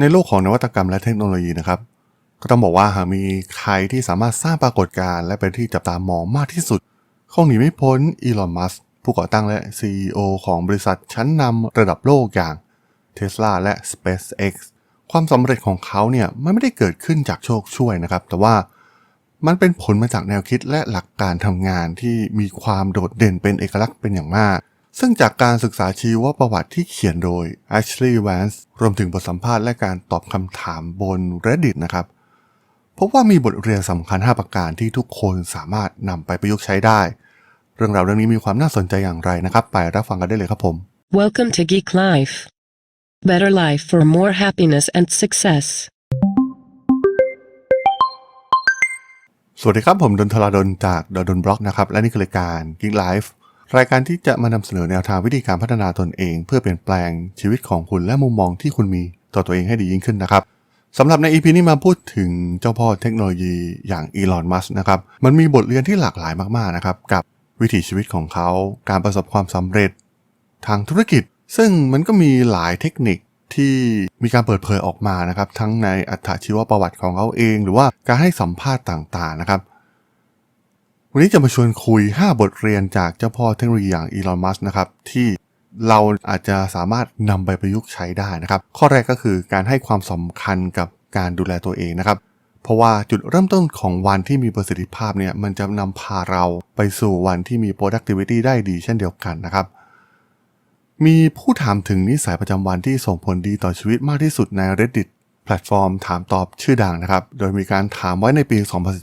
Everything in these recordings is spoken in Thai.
ในโลกของนวัตกรรมและเทคโนโลยีนะครับ ก็ต้องบอกว่าหากมีใครที่สามารถสร้างปรากฏการณ์และเป็นที่จับตามองมากที่สุด คงหนีไม่พ้นอีลอน มัสก์ผู้ก่อตั้งและ CEO ของบริษัทชั้นนำระดับโลกอย่าง Tesla และ SpaceX ความสำเร็จของเขาเนี่ยมันไม่ได้เกิดขึ้นจากโชคช่วยนะครับ แต่ว่ามันเป็นผลมาจากแนวคิดและหลักการทำงานที่มีความโดดเด่นเป็นเอกลักษณ์เป็นอย่างมาก ซึ่งจากการศึกษาชีวประวัติที่เขียนโดย Ashley Vance รวมถึงบทสัมภาษณ์และการตอบคำถามบน Reddit นะครับพบว่ามีบทเรียนสำคัญ 5 ประการที่ทุกคนสามารถนำไปประยุกต์ใช้ได้ เรื่องราวเรื่องนี้มีความน่าสนใจอย่างไรนะครับ ไปรับฟังกันได้เลยครับผม Welcome to Geek Life. Better life for more happiness and success. สวัสดีครับผมดนทราดนจากดนบล็อกนะครับ และนี่คือรายการ Geek Life รายการที่จะมานำเสนอแนวทางวิธีการพัฒนาตนเอง เพื่อเปลี่ยนแปลงชีวิตของคุณและมุมมองที่คุณมีต่อตัวเองให้ดียิ่งขึ้นนะครับสำหรับใน EP นี้มาพูดถึงเจ้าพ่อเทคโนโลยีอย่างอีลอนมัสนะครับมันมีบทเรียนที่หลากหลายมากๆนะครับกับวิถีชีวิตของเขา การประสบความสำเร็จ ทางธุรกิจ ซึ่งมันก็มีหลายเทคนิคที่มีการเปิดเผยออกมานะครับ ทั้งในอัตชีวประวัติของเขาเอง หรือว่าการให้สัมภาษณ์ต่างๆนะครับ วันนี้จะมาชวนคุย 5 บทเรียนจากเจ้าพ่อเทคโนโลยีอย่างอีลอนมัสนะครับที่เราอาจจะสามารถนำไปประยุกต์ใช้ได้นะครับ ข้อแรกก็คือการให้ความสำคัญกับการดูแลตัวเองนะครับ เพราะว่าจุดเริ่มต้นของวันที่มีประสิทธิภาพเนี่ยมันจะนำพาเราไปสู่วันที่มี productivity ได้ดีเช่นเดียวกันนะครับ มีผู้ถามถึงนิสัยประจำวันที่ส่งผลดีต่อชีวิตมากที่สุดใน Reddit แพลตฟอร์มถามตอบชื่อดังนะครับ โดยมีการถามไว้ในปี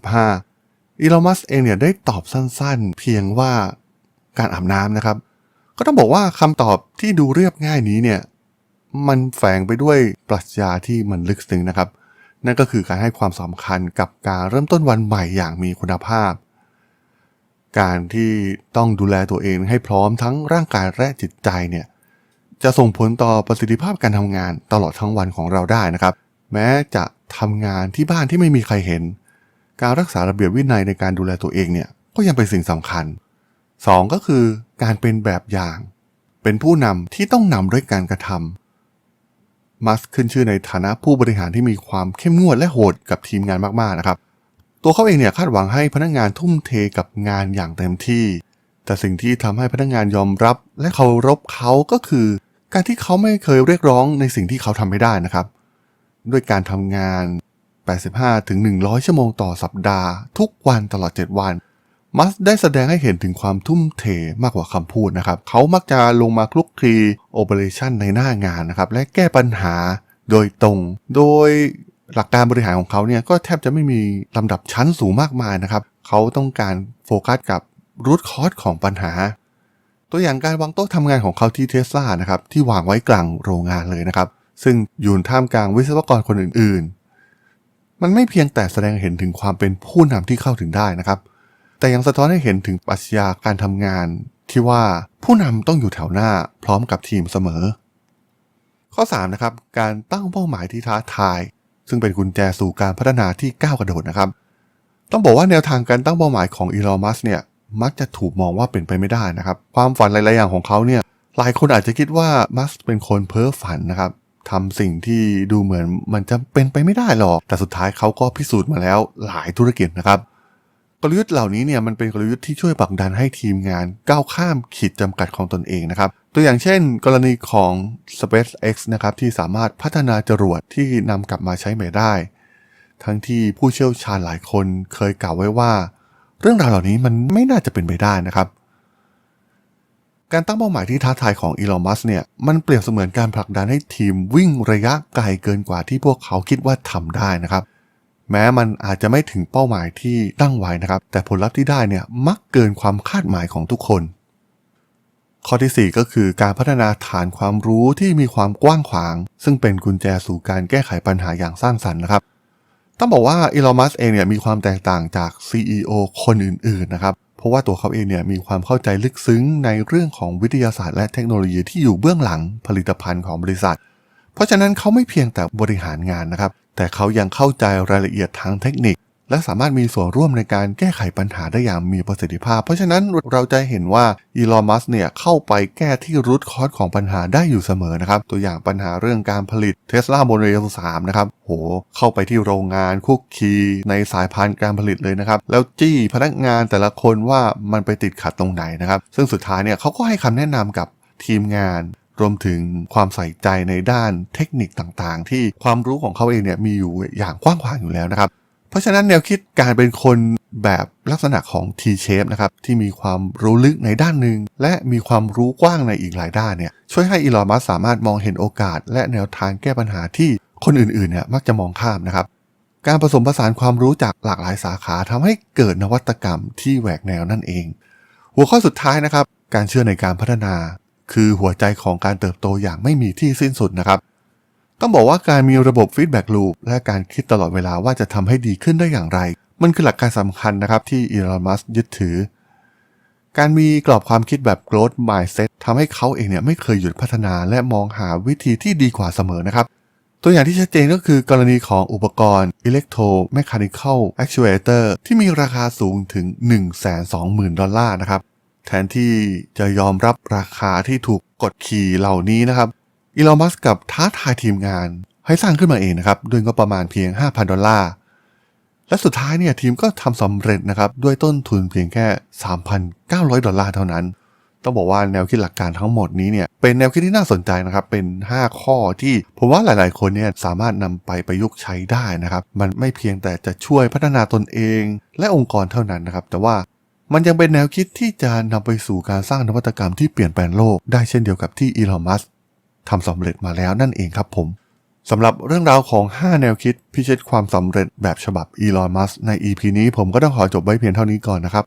2015 อีลอมัสเองเนี่ยได้ตอบสั้นๆ เพียงว่าการอาบน้ำนะครับ ก็ต้องบอกว่าคำตอบที่ดูเรียบง่ายนี้เนี่ยมันแฝงไปด้วยปรัชญาที่มันลึกซึ้งนะครับ นั่นก็คือการให้ความสำคัญกับการเริ่มต้นวันใหม่อย่างมีคุณภาพ การที่ต้องดูแลตัวเองให้พร้อมทั้งร่างกายและจิตใจเนี่ยจะส่งผลต่อประสิทธิภาพการทำงานตลอดทั้งวันของเราได้นะครับ แม้จะทำงานที่บ้านที่ไม่มีใครเห็น การรักษาระเบียบวินัยในการดูแลตัวเองเนี่ยก็ยังเป็นสิ่งสำคัญ 2 ก็คือการเป็นแบบอย่าง เป็นผู้นำที่ต้องนำด้วยการกระทำมัสขึ้นชื่อในฐานะผู้บริหารที่มีความเข้มงวดและโหดกับทีมงานมากๆนะครับ ตัวเขาเองเนี่ยคาดหวังให้พนักงานทุ่มเทกับงานอย่างเต็มที่ แต่สิ่งที่ทำให้พนักงานยอมรับและเคารพเขาก็คือ การที่เขาไม่เคยเรียกร้องในสิ่งที่เขาทำไม่ได้นะครับ ด้วยการทำงาน 85 ถึง 100 ชั่วโมงต่อสัปดาห์ ทุกวันตลอด 7 วัน มัสได้แสดงให้เห็นถึงความทุ่มเทมากกว่าคำพูดนะครับ เขามักจะลงมาคลุกคลีโอเปอเรชันในหน้างานนะครับ และแก้ปัญหาโดยตรง โดยหลักการบริหารของเขาเนี่ยก็แทบจะไม่มีลำดับชั้นสูงมากมายนะครับ เขาต้องการโฟกัสกับรูทคอสของปัญหา ตัวอย่างการวางโต๊ะทำงานของเขาที่เทสลานะครับที่วางไว้กลางโรงงานเลยนะครับ ซึ่งอยู่ท่ามกลางวิศวกรคนอื่น มันไม่เพียงแต่แสดงเห็นถึงความเป็นผู้นำที่เข้าถึงได้นะครับ แต่ยังสะท้อนให้เห็นถึงปรัชญาการทำงาน ที่ว่าผู้นำต้องอยู่แถวหน้าพร้อมกับทีมเสมอ ข้อ3นะครับการตั้งเป้าหมายที่ท้าทาย ซึ่งเป็นกุญแจสู่การพัฒนาที่ก้าวกระโดดนะครับ ต้องบอกว่าแนวทางการตั้งเป้าหมายของอีลอมัสเนี่ยมักจะถูกมองว่าเป็นไปไม่ได้นะครับ ความฝันหลายๆอย่างของเขาเนี่ยหลายคนอาจจะคิดว่ามัสเป็นคนเพ้อฝันนะครับ ทำสิ่งที่ดูเหมือนมันจะเป็นไปไม่ได้หรอก แต่สุดท้ายเขาก็พิสูจน์มาแล้วหลายธุรกิจนะครับ กลยุทธ์เหล่านี้เนี่ยมันเป็นกลยุทธ์ที่ช่วยผลักดันให้ทีมงานก้าวข้ามขีดจำกัดของตนเองนะครับ ตัวอย่างเช่น กรณีของ SpaceX นะครับที่สามารถพัฒนาจรวดที่นำกลับมาใช้ใหม่ได้ ทั้งที่ผู้เชี่ยวชาญหลายคนเคยกล่าวไว้ว่า เรื่องราวเหล่านี้มันไม่น่าจะเป็นไปได้นะครับ การตั้งเป้าหมายที่ท้าทายของอีลอนมัสเนี่ยมันเปรียบเสมือนการผลักดันให้ทีมวิ่งระยะไกลเกินกว่าที่พวกเขาคิดว่าทำได้นะครับ แม้มันอาจจะไม่ถึงเป้าหมายที่ตั้งไว้นะครับ แต่ผลลัพธ์ที่ได้เนี่ยมักเกินความคาดหมายของทุกคน ข้อทีสี่ 4 ก็คือการพัฒนาฐานความรู้ที่มีความกว้างขวาง ซึ่งเป็นกุญแจสู่การแก้ไขปัญหาอย่างสร้างสรรค์นะครับต้องบอกว่าอีลอนมัสเองเนี่ยมีความแตกต่างจาก CEO คนอื่นๆนะครับ ราะว่าตัวเขาเองเนี่ยมีความเข้าใจลึกซึ้งในเรื่องของวิทยาศาสตร์และเทคโนโลยีที่อยู่เบื้องหลังผลิตภัณฑ์ของบริษัท เพราะฉะนั้นเขาไม่เพียงแต่บริหารงานนะครับ แต่เขายังเข้าใจรายละเอียดทางเทคนิค และสามารถมีส่วนร่วมในการแก้ไขปัญหาได้อย่างมีประสิทธิภาพ เพราะฉะนั้นเราจะเห็นว่าอีลอนมัสเนี่ยเข้าไปแก้ที่รูทคอสของปัญหาได้อยู่เสมอนะครับ ตัวอย่างปัญหาเรื่องการผลิตเทสลาโมเดล3นะครับโห เข้าไปที่โรงงานคุกคีในสายพานการผลิตเลยนะครับ แล้วจี้พนักงานแต่ละคนว่ามันไปติดขัดตรงไหนนะครับ ซึ่งสุดท้ายเนี่ยเขาก็ให้คำแนะนำกับทีมงานรวมถึงความใส่ใจในด้านเทคนิคต่างๆ ที่ความรู้ของเขาเองเนี่ยมีอยู่อย่างกว้างขวางอยู่แล้วนะครับ ราะฉะนั้นแนวคิดการเป็นคนแบบลักษณะของ T-shape นะครับ ที่มีความรู้ลึกในด้านหนึ่ง และมีความรู้กว้างในอีกหลายด้านเนี่ยช่วยให้อีลอนมัสสามารถมองเห็นโอกาส และแนวทางแก้ปัญหาที่คนอื่นๆเนี่ยมักจะมองข้ามนะครับ การผสมผสานความรู้จากหลากหลายสาขาทำให้เกิดนวัตกรรมที่แหวกแนวนั่นเอง หัวข้อสุดท้ายนะครับ การเชื่อในการพัฒนา คือหัวใจของการเติบโตอย่างไม่มีที่สิ้นสุดนะครับ ต้องบอกว่าการมีระบบฟีดแบ็กลูปและการคิดตลอดเวลาว่าจะทำให้ดีขึ้นได้อย่างไร มันคือหลักการสำคัญนะครับที่อีลอนมัสยึดถือ การมีกรอบความคิดแบบ growth mindset ทำให้เขาเองเนี่ยไม่เคยหยุดพัฒนาและมองหาวิธีที่ดีกว่าเสมอนะครับ ตัวอย่างที่ชัดเจนก็คือกรณีของอุปกรณ์ electromechanical actuator ที่มีราคาสูงถึง 120,000 ดอลลาร์นะครับแทนที่จะยอมรับราคาที่ถูกกดขี่เหล่านี้นะครับ อีลอนมัสกับท้าทายทีมงาน ให้สร้างขึ้นมาเองนะครับ ด้วยงบประมาณเพียง 5,000 ดอลลาร์ และสุดท้ายเนี่ยทีมก็ทำสำเร็จนะครับ ด้วยต้นทุนเพียงแค่ 3,900 ดอลลาร์เท่านั้น ต้องบอกว่าแนวคิดหลักการทั้งหมดนี้เนี่ยเป็นแนวคิดที่น่าสนใจนะครับ เป็น 5 ข้อที่ผมว่าหลาย ๆ คนเนี่ยสามารถนำไปประยุกต์ใช้ได้นะครับ มันไม่เพียงแต่จะช่วยพัฒนาตนเอง และองค์กรเท่านั้นนะครับ แต่ว่ามันยังเป็นแนวคิดที่จะนำไปสู่การสร้างนวัตกรรมที่เปลี่ยนแปลงโลกได้เช่นเดียวกับที่อีลอน มัส ทำสำเร็จมาแล้วนั่นเองครับผมสำหรับเรื่องราวของ 5 แนวคิดพิชิตความสำเร็จแบบฉบับอีลอนมัสใน EP นี้ผมก็ต้องขอจบไว้เพียงเท่านี้ก่อนนะครับ